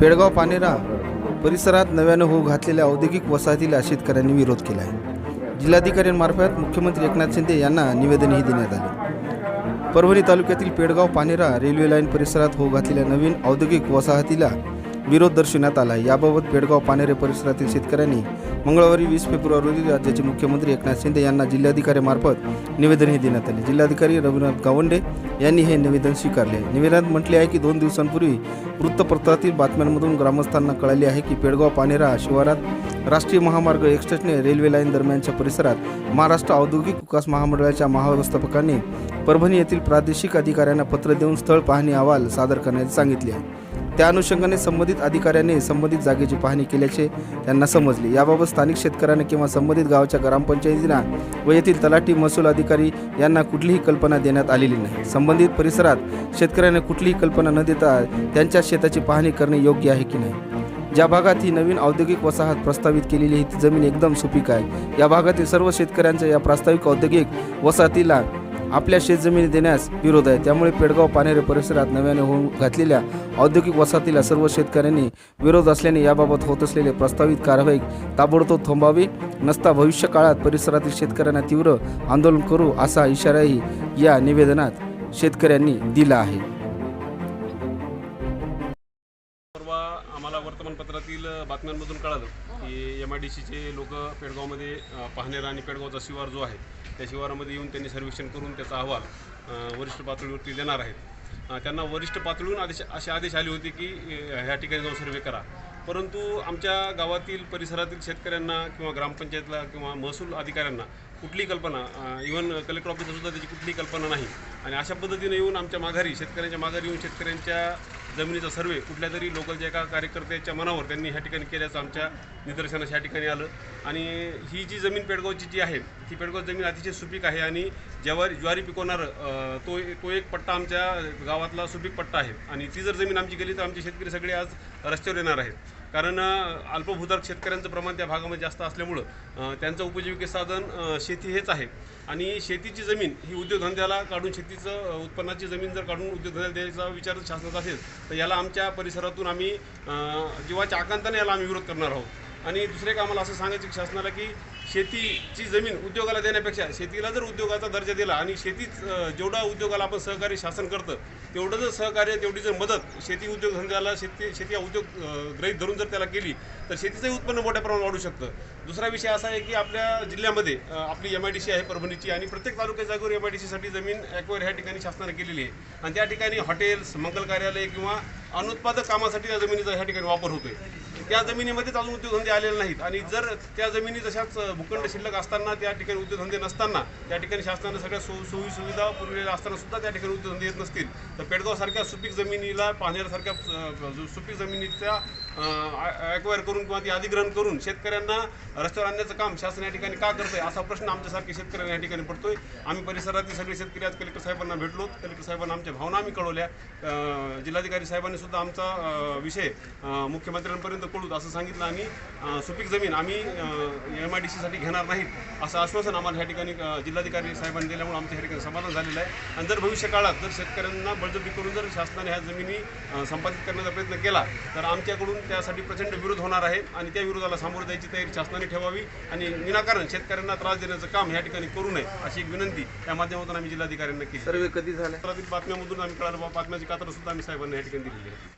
पेडगाव पानेरा परिसरात नव्यानं होऊ घातलेल्या औद्योगिक वसाहतीला शेतकऱ्यांनी विरोध केला आहे जिल्हाधिकाऱ्यांमार्फत मुख्यमंत्री एकनाथ शिंदे यांना निवेदनही देण्यात आले. परभणी तालुक्यातील पेडगाव पानेरा रेल्वे लाईन परिसरात होऊ घातलेल्या नवीन औद्योगिक वसाहतीला विरोध दर्शवण्यात आला याबाबत पेडगाव पानेरे परिसरातील शेतकऱ्यांनी मंगळवारी वीस फेब्रुवारी रोजी राज्याचे मुख्यमंत्री एकनाथ शिंदे यांना जिल्हाधिकाऱ्यामार्फत निवेदनही देण्यात आले. जिल्हाधिकारी रघुनाथ गावंडे यांनी हे निवेदन स्वीकारले. निवेदनात म्हटले आहे की दोन दिवसांपूर्वी वृत्तपत्रातील बातम्यांमधून ग्रामस्थांना कळाले आहे की पेडगाव पानेरा शिवारात राष्ट्रीय महामार्ग एक्सप्रेसने रेल्वे लाईन दरम्यानच्या परिसरात महाराष्ट्र औद्योगिक विकास महामंडळाच्या महाव्यवस्थापकांनी परभणी येथील प्रादेशिक अधिकाऱ्यांना पत्र देऊन स्थळ पाहणी अहवाल सादर करण्याचे सांगितले आहे. त्या अनुषंगाने संबंधित अधिकाऱ्याने संबंधित जागेची पाहणी केल्याचे त्यांना समजले. याबाबत स्थानिक शेतकऱ्यांना किंवा संबंधित गावाच्या ग्रामपंचायतींना व येथील तलाठी महसूल अधिकारी यांना कुठलीही कल्पना देण्यात आलेली नाही. संबंधित परिसरात शेतकऱ्यांना कुठलीही कल्पना न देता त्यांच्या शेताची पाहणी करणे योग्य आहे की नाही? ज्या भागात ही नवीन औद्योगिक वसाहत प्रस्तावित केलेली ही ती जमीन एकदम सुपीक आहे. या भागातील सर्व शेतकऱ्यांच्या या प्रास्ताविक औद्योगिक वसाहतीला आपल्या शेतजमिनी देण्यास विरोध आहे. त्यामुळे पेडगाव पानेरे परिसरात नव्याने होऊन घातलेल्या औद्योगिक वसाहतीला सर्व शेतकऱ्यांनी विरोध असल्याने याबाबत होत असलेले प्रस्तावित कारवाई ताबडतोब थांबावी. नसता भविष्य काळात परिसरातील शेतकऱ्यांना तीव्र आंदोलन करू असा इशाराही या निवेदनात शेतकऱ्यांनी दिला आहे. परवा आम्हाला वर्तमानपत्रातील बातम्यांमधून कळालं की एम आय डी सीचे लोक पेडगावमध्ये पाहणेरा आणि पेडगावचा शिवार जो आहे त्या शिवारामध्ये येऊन त्यांनी सर्वेक्षण करून त्याचा अहवाल वरिष्ठ पातळीवरती देणार आहेत. त्यांना वरिष्ठ पातळीवरून आदेश असे आदेश आले होते की ह्या ठिकाणी जाऊन सर्वे करा. परंतु आमच्या गावातील परिसरातील शेतकऱ्यांना किंवा ग्रामपंचायतला किंवा महसूल अधिकाऱ्यांना कुठलीही कल्पना इवन कलेक्टर ऑफिसला सुद्धा त्याची कुठलीही कल्पना नाही. आणि अशा पद्धतीने येऊन आमच्या माघारी शेतकऱ्यांच्या माघारी येऊन शेतकऱ्यांच्या जमिनीचा सर्वे कुठल्या तरी लोकलच्या एका कार्यकर्त्याच्या मनावर त्यांनी ह्या ठिकाणी केल्याचं आमच्या निदर्शनास ह्या ठिकाणी आलं. आणि ही जी जमीन पेडगावची जी आहे ती पेडगाव जमीन अतिशय सुपीक आहे आणि ज्यावर ज्वारी पिकवणारं तो तो एक पट्टा आमच्या गावातला सुपीक पट्टा आहे. आणि ती जर जमीन आमची गेली तर आमचे शेतकरी सगळे आज रस्त्यावर येणार आहेत. कारण अल्पभूधारक शेतकऱ्यांचं प्रमाण त्या भागामध्ये जास्त असल्यामुळं त्यांचं उपजीविके साधन शेती हेच आहे. आणि शेतीची जमीन ही उद्योगधंद्याला काढून शेतीचं उत्पन्नाची जमीन जर काढून उद्योगधंद्याला द्यायचा विचार शासनाचा असेल तर याला आमच्या परिसरातून आम्ही जीवाच्या आकांताने याला आम्ही विरोध करणार आहोत. आणि दुसरे एक आम्हाला असं सांगायचं की शासनाला की शेतीची जमीन उद्योगाला देण्यापेक्षा शेतीला जर उद्योगाचा दर्जा दिला आणि शेतीच जेवढा उद्योगाला आपण सहकार्य शासन करतं तेवढं जर सहकार्य तेवढी जर मदत शेती उद्योगधंद्याला शेती शेती हा उद्योग अ, गृहीत धरून जर त्याला केली तर शेतीचंही उत्पन्न मोठ्या प्रमाणात वाढू शकतं. दुसरा विषय असा आहे की आपल्या जिल्ह्यामध्ये आपली एम आय डी सी आहे परभणीची आणि प्रत्येक तालुक्या जागेवर एम आय डी सीसाठी जमीन ॲक्वायर ह्या ठिकाणी शासनाने केलेली आहे. आणि त्या ठिकाणी हॉटेल्स मंगल कार्यालय किंवा अनुत्पादक कामासाठी त्या जमिनीचा ह्या ठिकाणी वापर होतोय. त्या जमिनीमध्येच अजून उद्योगधंदे आलेले नाहीत. आणि जर त्या जमिनी तशाच भूखंड शिल्लक असताना त्या ठिकाणी उद्योगधंदे नसताना त्या ठिकाणी शासनानं सगळ्या सो सोयी सुविधा पुरवलेल्या असताना सुद्धा त्या ठिकाणी उद्योगधंदे येत नसतील. तर पेडगावसारख्या सुपीक जमिनीला पाहण्यासारख्या जो सुपीक जमिनीचा ॲक्वायर करून किंवा ती अधिग्रहण करून शेतकऱ्यांना रस्त्यावर आणण्याचं काम शासन या ठिकाणी का करतंय असा प्रश्न आमच्यासारखे शेतकऱ्यांना या ठिकाणी पडतोय. आम्ही परिसरातील सगळे शेतकरी आज कलेक्टर साहेबांना भेटलो. कलेक्टर साहेबांना आमच्या भावना आम्ही कळवल्या. जिल्हाधिकारी साहेबांनी सुद्धा आमचा विषय मुख्यमंत्र्यांपर्यंत कळूत असं सांगितलं आणि सुपीक जमीन आम्ही एम आय डी सीसाठी घेणार नाहीत असं आश्वासन आम्हाला ह्या ठिकाणी जिल्हाधिकारी साहेबांनी दिल्यामुळे आमच्या ह्या ठिकाणी समाधान झालेलं आहे. आणि जर भविष्य काळात जर शेतकऱ्यांना बळजबरी करून जर शासनाने ह्या जमिनी संपादित करण्याचा प्रयत्न केला तर आमच्याकडून त्यासाठी प्रचंड विरोध होणार आहे आणि त्या विरोधाला सामोरं जायची तयारी शासनाने ठेवावी आणि विनाकारण शेतकऱ्यांना त्रास देण्याचं काम ह्या ठिकाणी करू नये अशी एक विनंती या माध्यमातून आम्ही जिल्हाधिकाऱ्यांना केली. सर्वे कधी झाला? पत्रातील बातम्यामधून आम्ही कळालं बातम्याची कात्र सुद्धा आम्ही साहेबांना या ठिकाणी दिलेली आहे